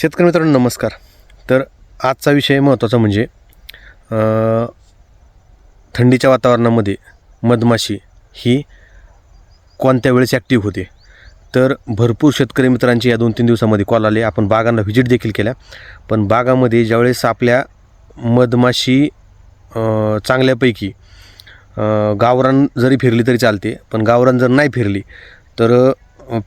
शेतकरी मित्रांनो नमस्कार. तर आजचा विषय महत्त्वाचा म्हणजे थंडीच्या वातावरणामध्ये मधमाशी ही कोणत्या वेळेस ॲक्टिव्ह होते? तर भरपूर शेतकरी मित्रांची या दोन तीन दिवसामध्ये कॉल आले. आपण बागांना व्हिजिट देखील केल्या. पण बागामध्ये ज्यावेळेस आपल्या मधमाशी चांगल्यापैकी गावरान जरी फिरली तरी चालते पण गावरान जर नाही फिरली तर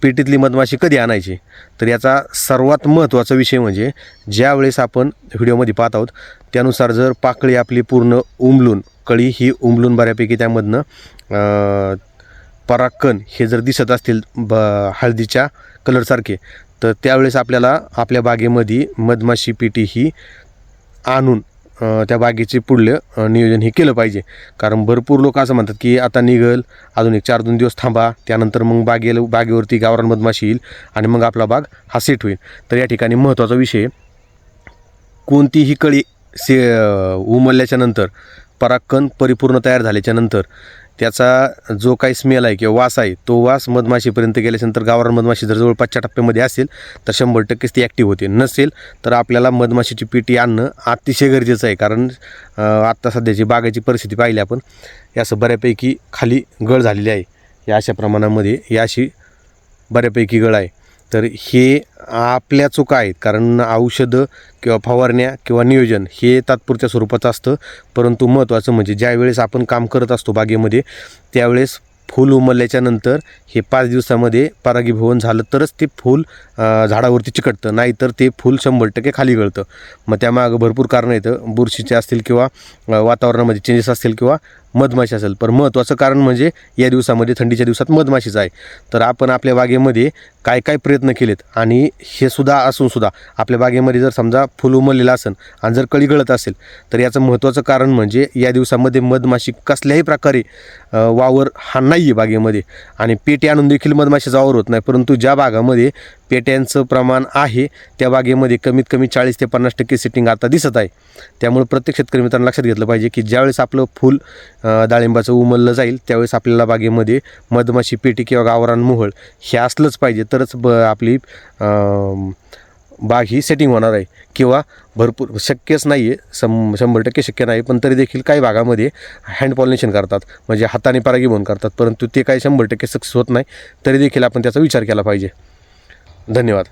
पेटीतली मधमाशी कधी आणायची? तर याचा सर्वात महत्त्वाचा विषय म्हणजे ज्या वेळेस आपण व्हिडिओमध्ये पाहत आहोत त्यानुसार जर पाकळी आपली पूर्ण उमलून कळी ही उमलून बऱ्यापैकी त्यामधनं परागकण हे जर दिसत असतील ब हळदीच्या कलरसारखे तर त्यावेळेस आपल्याला आपल्या बागेमध्ये मधमाशी पेटी ही आणून त्या बागेचे पुढलं नियोजन हे केलं पाहिजे. कारण भरपूर लोक असं म्हणतात की आता निघल अजून एक चार दोन दिवस थांबा त्यानंतर मग बागेला बागेवरती गावरान मधमाशी येईल आणि मग आपला बाग हा सेट होईल. तर या ठिकाणी महत्त्वाचा विषय कोणतीही कळी से उमलल्याच्यानंतर परागकण परिपूर्ण तयार झाल्याच्यानंतर त्याचा जो काही स्मेल आहे किंवा वास आहे तो वास मधमाशीपर्यंत गेल्याच्यानंतर गावरान मधमाशी जर जवळपासच्या टप्प्यामध्ये असेल तर शंभर टक्केच ती ॲक्टिव्ह होते. नसेल तर आपल्याला मधमाशीची पेटी आणणं अतिशय गरजेचं आहे. कारण आत्ता सध्याची बागाची परिस्थिती पाहिली आपण या असं बऱ्यापैकी खाली गळ झालेली आहे. या अशा प्रमाणामध्ये याशी अशी बऱ्यापैकी गळ आहे. तर हे आपल्या चुका आहेत. कारण औषधं किंवा फवारण्या किंवा नियोजन हे तात्पुरत्या स्वरूपाचं असतं. परंतु महत्त्वाचं म्हणजे ज्या वेळेस आपण काम करत असतो बागेमध्ये त्यावेळेस फूल उमलल्याच्या नंतर हे पाच दिवसामध्ये परागीभवन झालं तरच ते फूल झाडावरती चिकटतं. नाहीतर ते फूल शंभर टक्के खाली गळतं. मग त्यामागं भरपूर कारणं येतं बुरशीचे असतील किंवा वातावरणामध्ये चेंजेस असतील किंवा मधमाशी असेल. पण महत्त्वाचं कारण म्हणजे या दिवसामध्ये थंडीच्या दिवसात मधमाशीच आहे. तर आपण आपल्या बागेमध्ये काय काय प्रयत्न केलेत? आणि हे सुद्धा असून सुद्धा आपल्या बागेमध्ये जर समजा फुल उमललेलं असेल आणि जर कळी गळत असेल तर याचं महत्त्वाचं कारण म्हणजे या दिवसामध्ये मधमाशी कसल्याही प्रकारे वावर हा नाही आहे बागेमध्ये. आणि पेटी आणून देखील मधमाशीचा वावर होत नाही. परंतु ज्या भागामध्ये पेट्यांचं प्रमाण आहे त्या बागेमध्ये कमीत कमी चाळीस ते पन्नास टक्के सेटिंग आता दिसत आहे. त्यामुळे प्रत्येक शेतकरी मित्रांनो लक्षात घेतलं पाहिजे की ज्यावेळेस आपलं फूल डाळिंबाचं उमललं जाईल त्यावेळेस आपल्याला बागेमध्ये मधमाशी पेटी किंवा गावरान मोहळ हे असलंच पाहिजे. तरच ब आपली बाग ही सेटिंग होणार आहे. किंवा भरपूर शक्यच नाही आहे सं शंभर टक्के शक्य नाही पण तरी देखील काही भागामध्ये हँड पॉलिनेशन करतात. म्हणजे हाताने परागीभवन करतात परंतु ते काही शंभर टक्के सक्सेस होत नाही तरी देखील आपण त्याचा विचार केला पाहिजे. धन्यवाद.